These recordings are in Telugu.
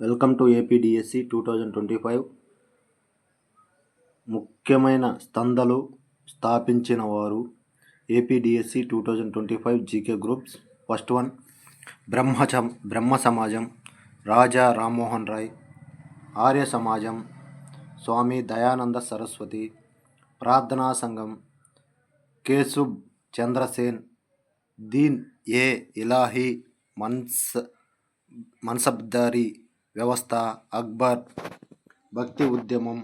Welcome to APDSC two thousand twenty five ముఖ్యమైన స్తందలు స్థాపించిన వారు APDSC two thousand twenty five GK groups first one బ్రహ్మచం Brahmo సమాజం రాజా రామ్మోహన్ రాయ్ ఆర్య సమాజం స్వామి దయానంద సరస్వతి ప్రార్థనా సంఘం కేసుబ్ చంద్రసేన్ దీన్ ఏ ఇలాహి మన్స్ మన్సబ్దారీ వ్యవస్థ అక్బర్ భక్తి ఉద్యమం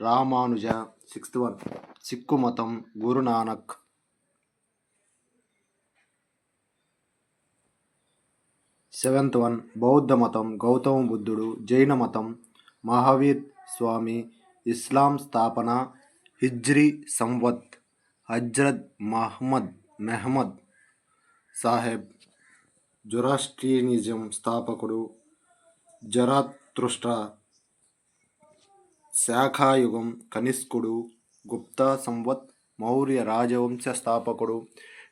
రామానుజ సిక్స్త్ వన్ సిక్కు మతం గురునానక్. సెవెంత్ వన్ బౌద్ధ మతం గౌతమ బుద్ధుడు జైన మతం మహావీర్ స్వామి ఇస్లాం స్థాపన హిజ్రీ సంవత్ హజ్రత్ మహమ్మద్ మెహమ్మద్ సాహెబ్ జొరాస్ట్రియనిజం స్థాపకుడు జరాతృష్ట శాఖాయుగం కనిష్కుడు గుప్తా సంవత్ మౌర్య రాజవంశ స్థాపకుడు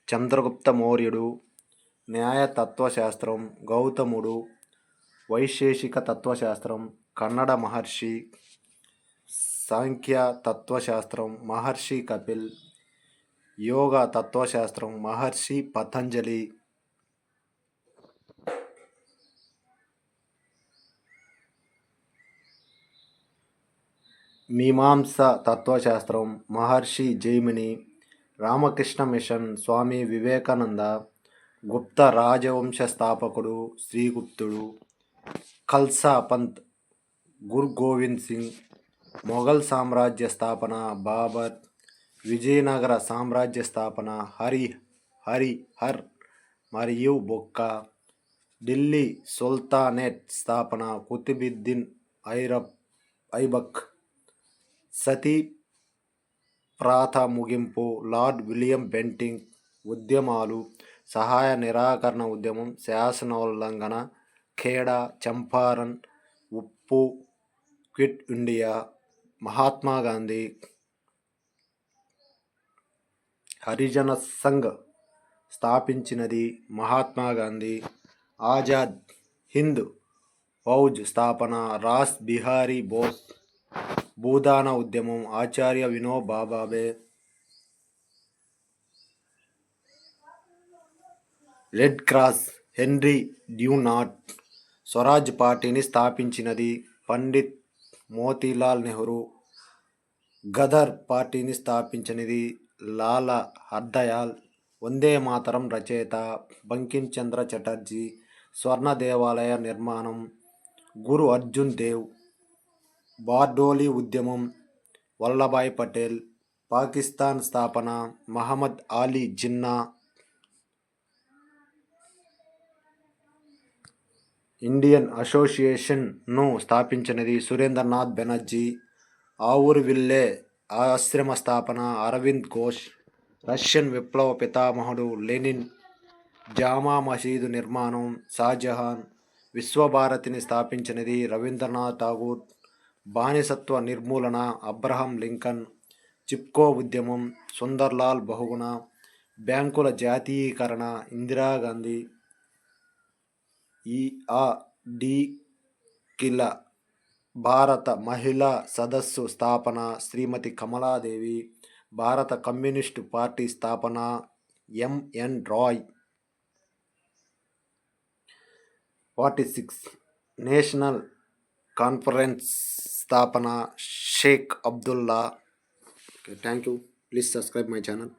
చంద్రగుప్త మౌర్యుడు న్యాయతత్వశాస్త్రం గౌతముడు వైశేషిక తత్వశాస్త్రం కన్నడ మహర్షి సాంఖ్య తత్వశాస్త్రం మహర్షి కపిల్ యోగ తత్వశాస్త్రం మహర్షి పతంజలి మీమాంస తత్వశాస్త్రం మహర్షి జైమిని రామకృష్ణ మిషన్ స్వామి వివేకానంద గుప్త రాజవంశ స్థాపకుడు శ్రీగుప్తుడు ఖల్సా పంత్ గురు గోవింద్ సింగ్ మొఘల్ సామ్రాజ్య స్థాపన బాబర్ విజయనగర సామ్రాజ్య స్థాపన హరి హరి హర్ మరియు బొక్క ఢిల్లీ సుల్తానేట్ స్థాపన కుతుబుద్దీన్ ఐరబ్ ఐబక్ సతీ ప్రాత ముగింపు లార్డ్ విలియం బెంటింగ్ ఉద్యమాలు సహాయ నిరాకరణ ఉద్యమం శాసనోల్లంఘన ఖేడా చంపారన్ ఉప్పు క్విట్ ఇండియా మహాత్మా గాంధీ హరిజన సంఘ్ స్థాపించినది మహాత్మా గాంధీ ఆజాద్ హింద్ ఫౌజ్ స్థాపన రాస్ బిహారీ బోస్ భూదాన ఉద్యమం Acharya Vinoba Bhave Red Cross Henry Dunant Swaraj పార్టీని స్థాపించినది పండిత్ మోతీలాల్ నెహ్రూ. గదర్ పార్టీని స్థాపించినది లాలా హర్దయాల్. వందే మాతరం రచయిత బంకించంద్ర చటర్జీ. స్వర్ణ దేవాలయ నిర్మాణం గురు అర్జున్ దేవ్. బార్డోలీ ఉద్యమం వల్లభాయ్ పటేల్ పాకిస్తాన్ స్థాపన మహమ్మద్ అలీ జిన్నా ఇండియన్ అసోసియేషన్ను స్థాపించినది సురేంద్రనాథ్ బెనర్జీ ఆవుర్విల్లే ఆశ్రమ స్థాపన అరవింద్ ఘోష్ రష్యన్ విప్లవ పితామహుడు లెనిన్ జామా మసీదు నిర్మాణం షాజహాన్ విశ్వభారతిని స్థాపించినది రవీంద్రనాథ్ ఠాగూర్. బానిసత్వ నిర్మూలన అబ్రహం లింకన్ చిప్కో ఉద్యమం సుందర్లాల్ బహుగుణ బ్యాంకుల జాతీయీకరణ ఇందిరాగాంధీ ఈ ఆ డి కిల భారత మహిళా సదస్సు స్థాపన శ్రీమతి కమలాదేవి భారత కమ్యూనిస్టు పార్టీ స్థాపన MN Roy. Forty six. National conference स्थापना Sheikh Abdullah. Thank you please subscribe my channel